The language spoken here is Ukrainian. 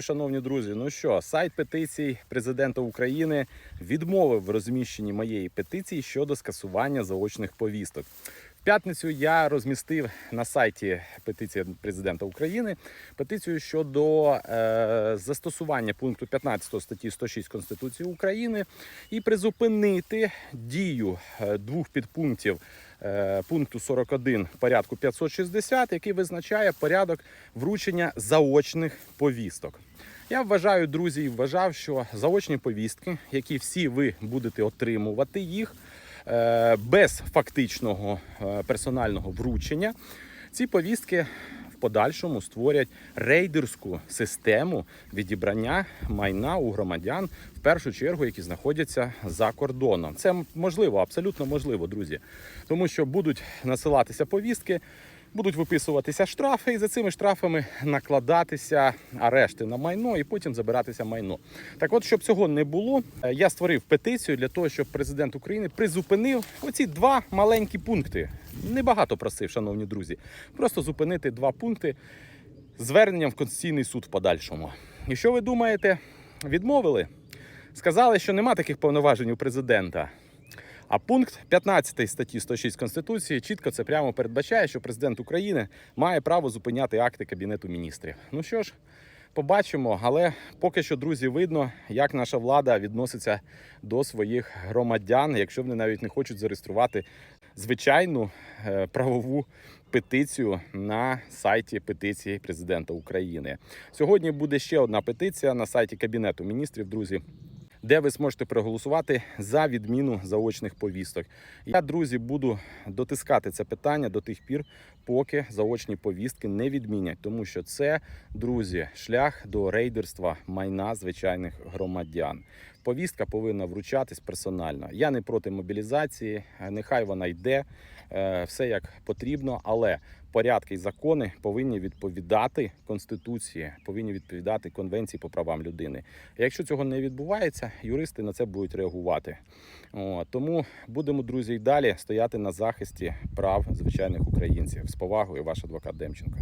Шановні друзі, ну що, сайт петицій президента України відмовив в розміщенні моєї петиції щодо скасування заочних повісток. П'ятницю я розмістив на сайті петиції президента України петицію щодо е, застосування пункту 15 статті 106 Конституції України і призупинити дію е, двох підпунктів е, пункту 41 порядку 560, який визначає порядок вручення заочних повісток. Я вважаю, друзі, і вважав, що заочні повістки, які всі ви будете отримувати їх без фактичного е, персонального вручення, ці повістки в подальшому створять рейдерську систему відібрання майна у громадян, в першу чергу, які знаходяться за кордоном. Це можливо, абсолютно можливо, друзі, тому що будуть насилатися повістки. Будуть виписуватися штрафи, і за цими штрафами накладатися арешти на майно і потім забиратися майно. Так от, щоб цього не було, е, я створив петицію для того, щоб президент України призупинив оці два маленькі пункти. Небагато просив, шановні друзі. Просто зупинити два пункти зверненням в Конституційний суд в подальшому. І що ви думаєте? Відмовили? Сказали, що нема таких повноважень у президента. А пункт 15 статті 106 Конституції чітко це прямо передбачає, що президент України має право зупиняти акти Кабінету міністрів. Ну що ж, побачимо, але поки що, друзі, видно, як наша влада відноситься до своїх громадян, якщо вони навіть не хочуть зареєструвати звичайну е, правову петицію на сайті петиції президента України. Сьогодні буде ще одна петиція на сайті Кабінету міністрів, друзі де ви зможете проголосувати за відміну заочних повісток. Я, друзі, буду дотискати це питання до тих пір, поки заочні повістки не відмінять, тому що це, друзі, шлях до рейдерства майна звичайних громадян. Повістка повинна вручатись персонально. Я не проти мобілізації, нехай вона йде, е, все як потрібно, але порядки і закони повинні відповідати конституції, повинні відповідати конвенції по правам людини. Якщо цього не відбувається, юристи на це будуть реагувати. Тому будемо, друзі, і далі стояти на захисті прав звичайних українців з повагою, ваш адвокат Демченко.